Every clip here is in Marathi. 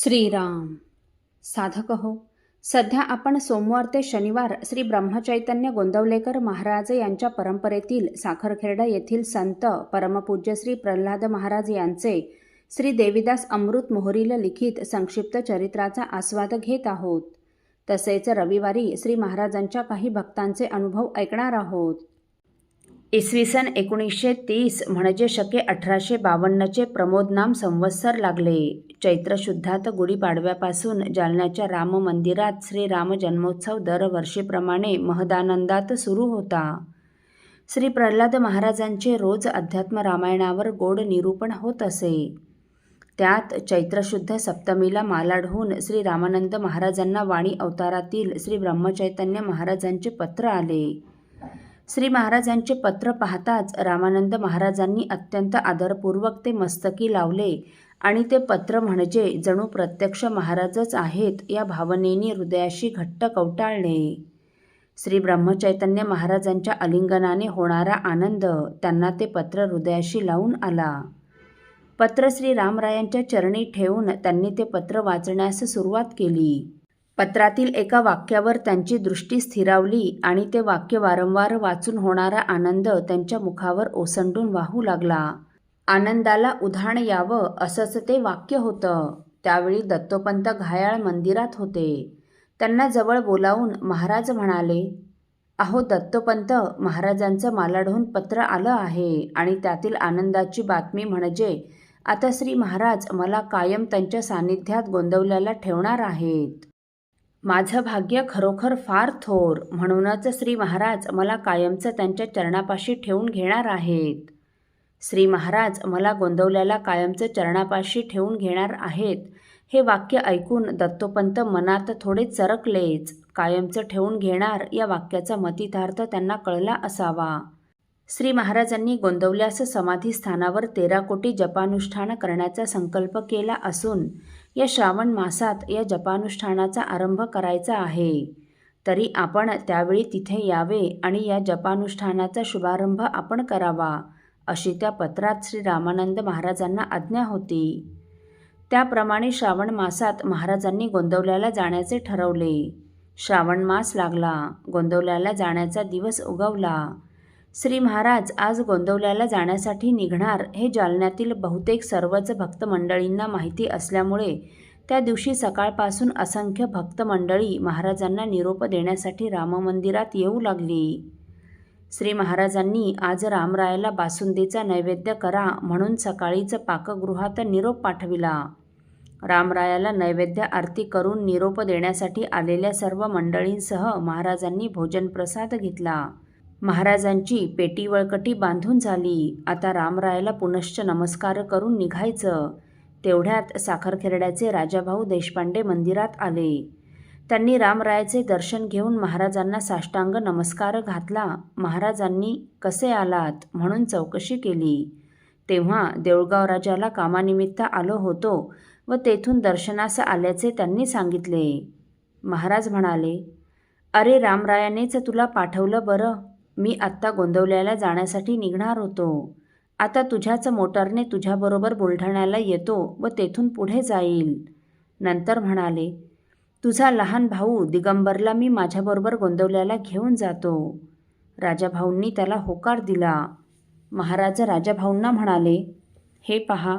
श्रीराम। साधक हो सध्या आपण सोमवार ते शनिवार श्री ब्रह्मचैतन्य गोंदवलेकर महाराज यांच्या परंपरेतील साखरखेर्डा येथील संत परमपूज्य श्री प्रल्हाद महाराज यांचे श्री देविदास अमृत मोहरील लिखित संक्षिप्त चरित्राचा आस्वाद घेत आहोत. तसेच रविवारी श्री महाराजांच्या काही भक्तांचे अनुभव ऐकणार आहोत. इसवी सन एकोणीसशे तीस म्हणजे शके अठराशे बावन्नचे प्रमोदनाम संवत्सर लागले. चैत्र शुद्धात गुढीपाडव्यापासून जालन्याच्या राम मंदिरात श्रीराम जन्मोत्सव दरवर्षीप्रमाणे महदानंदात सुरू होता. श्री प्रल्हाद महाराजांचे रोज अध्यात्म रामायणावर गोड निरूपण होत असे. त्यात चैत्रशुद्ध सप्तमीला मालाडहून श्री रामानंद महाराजांना वाणी अवतारातील श्री ब्रह्मचैतन्य महाराजांचे पत्र आले. श्री महाराजांचे पत्र पाहताच रामानंद महाराजांनी अत्यंत आदरपूर्वक ते मस्तकी लावले आणि ते पत्र म्हणजे जणू प्रत्यक्ष महाराजच आहेत या भावनेने हृदयाशी घट्ट कवटाळले. श्री ब्रह्मचैतन्य महाराजांच्या अलिंगनाने होणारा आनंद त्यांना ते पत्र हृदयाशी लावून आला. पत्र श्री रामरायांच्या चरणी ठेवून त्यांनी ते पत्र वाचण्यास सुरुवात केली. पत्रातील एका वाक्यावर त्यांची दृष्टी स्थिरावली आणि ते वाक्य वारंवार वाचून होणारा आनंद त्यांच्या मुखावर ओसंडून वाहू लागला. आनंदाला उधाण यावं असंच ते वाक्य होतं. त्यावेळी दत्तोपंत घायाळ मंदिरात होते. त्यांना जवळ बोलावून महाराज म्हणाले अहो दत्तोपंत महाराजांचं मालाढून पत्र आलं आहे आणि त्यातील आनंदाची बातमी म्हणजे आता श्री महाराज मला कायम त्यांच्या सान्निध्यात गोंदवल्याला ठेवणार आहेत. माझं भाग्य खरोखर फार थोर म्हणूनच श्री महाराज मला कायमचं त्यांच्या चरणापाशी ठेवून घेणार आहेत. श्री महाराज मला गोंदवल्याला कायमचं चरणापाशी ठेवून घेणार आहेत हे वाक्य ऐकून दत्तोपंत मनात थोडे चरकलेच. कायमचं ठेवून घेणार या वाक्याचा मतितार्थ त्यांना कळला असावा. श्री महाराजांनी गोंदवल्यास समाधीस्थानावर तेरा कोटी जपानुष्ठान करण्याचा संकल्प केला असून या श्रावण मासात या जपानुष्ठानाचा आरंभ करायचा आहे. तरी आपण त्यावेळी तिथे यावे आणि या जपानुष्ठानाचा शुभारंभ आपण करावा अशी त्या पत्रात श्री रामानंद महाराजांना आज्ञा होती. त्याप्रमाणे श्रावण मासात महाराजांनी गोंदवल्याला जाण्याचे ठरवले. श्रावण मास लागला गोंदवल्याला जाण्याचा दिवस उगवला. श्री महाराज आज गोंदवल्याला जाण्यासाठी निघणार हे जालन्यातील बहुतेक सर्वच भक्तमंडळींना माहिती असल्यामुळे त्या दिवशी सकाळपासून असंख्य भक्तमंडळी महाराजांना निरोप देण्यासाठी राममंदिरात येऊ लागली. श्री महाराजांनी आज रामरायाला बासुंदीचा नैवेद्य करा म्हणून सकाळीच पाकगृहात निरोप पाठविला. रामरायाला नैवेद्य आरती करून निरोप देण्यासाठी आलेल्या सर्व मंडळींसह महाराजांनी भोजनप्रसाद घेतला. महाराजांची पेटी वळकटी बांधून झाली. आता रामरायाला पुनश्च नमस्कार करून निघायचं. तेवढ्यात साखरखेरड्याचे राजाभाऊ देशपांडे मंदिरात आले. त्यांनी रामरायाचे दर्शन घेऊन महाराजांना साष्टांग नमस्कार घातला. महाराजांनी कसे आलात? म्हणून चौकशी केली. तेव्हा देऊळगाव राजाला कामानिमित्त आलो होतो व तेथून दर्शनास आल्याचे त्यांनी सांगितले. महाराज म्हणाले अरे रामरायानेच तुला पाठवलं बरं. मी आत्ता गोंदवल्याला जाण्यासाठी निघणार होतो. आता तुझ्याच मोटारने तुझ्याबरोबर बुलढाण्याला येतो व तेथून पुढे जाईल. नंतर म्हणाले तुझा लहान भाऊ दिगंबरला मी माझ्याबरोबर गोंदवल्याला घेऊन जातो. राजाभाऊंनी त्याला होकार दिला. महाराज राजाभाऊंना म्हणाले हे पहा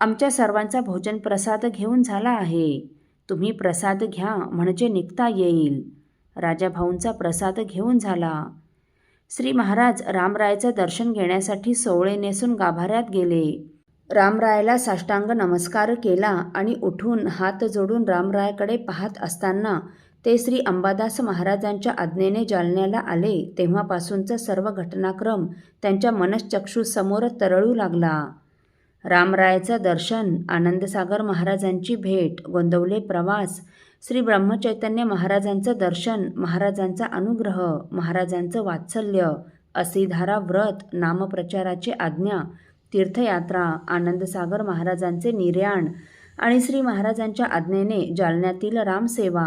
आमच्या सर्वांचा भोजन प्रसाद घेऊन झाला आहे. तुम्ही प्रसाद घ्या म्हणजे निघता येईल. राजाभाऊंचा प्रसाद घेऊन झाला. श्री महाराज रामरायाचं दर्शन घेण्यासाठी सोवळे नेसून गाभाऱ्यात गेले. रामरायाला साष्टांग नमस्कार केला आणि उठून हात जोडून रामरायाकडे पाहत असताना ते श्री अंबादास महाराजांच्या आज्ञेने जालन्याला आले. तेव्हापासूनचा सर्व घटनाक्रम त्यांच्या मनश्चक्षुसमोर तरळू लागला. रामरायाचं दर्शन आनंदसागर महाराजांची भेट गोंदवले प्रवास श्री ब्रह्मचैतन्य महाराजांचं दर्शन महाराजांचा अनुग्रह महाराजांचं वात्सल्य असीधारा व्रत नामप्रचाराची आज्ञा तीर्थयात्रा आनंदसागर महाराजांचे निर्याण आणि श्री महाराजांच्या आज्ञेने जालन्यातील रामसेवा.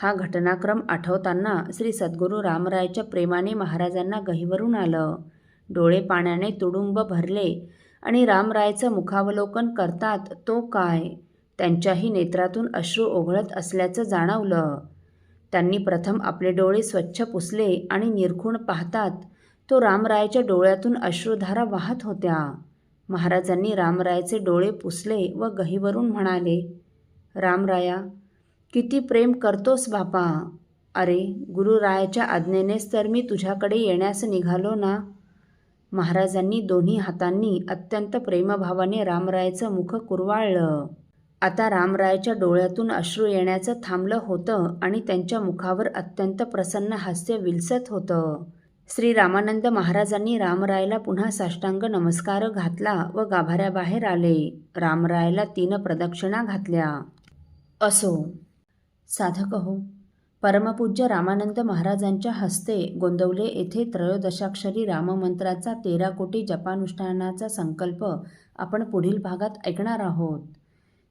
हा घटनाक्रम आठवताना श्री सद्गुरू रामरायाच्या प्रेमाने महाराजांना गहिवरून आलं. डोळे पाण्याने तुडुंब भरले आणि रामरायाचं मुखावलोकन करतात तो काय? त्यांच्याही नेत्रातून अश्रू ओघळत असल्याचं जाणवलं. त्यांनी प्रथम आपले डोळे स्वच्छ पुसले आणि निरखून पाहतात तो रामरायाच्या डोळ्यातून अश्रुधारा वाहत होत्या. महाराजांनी रामरायाचे डोळे पुसले व गहीवरून म्हणाले रामराया किती प्रेम करतोस बापा. अरे गुरुरायाच्या आज्ञेनेच तर मी तुझ्याकडे येण्यास निघालो ना. महाराजांनी दोन्ही हातांनी अत्यंत प्रेमभावाने रामरायाचं मुख कुरवाळलं. आता रामरायाच्या डोळ्यातून अश्रू येण्याचं थांबलं होतं आणि त्यांच्या मुखावर अत्यंत प्रसन्न हास्य विलसत होतं. श्री रामानंद महाराजांनी रामरायाला पुन्हा साष्टांग नमस्कार घातला व गाभाऱ्याबाहेर आले. रामरायाला तीन प्रदक्षिणा घातल्या. असो. साधक हो. परमपूज्य रामानंद महाराजांच्या हस्ते गोंदवले येथे त्रयोदशाक्षरी राममंत्राचा तेरा कोटी जपानुष्ठानाचा संकल्प आपण पुढील भागात ऐकणार आहोत.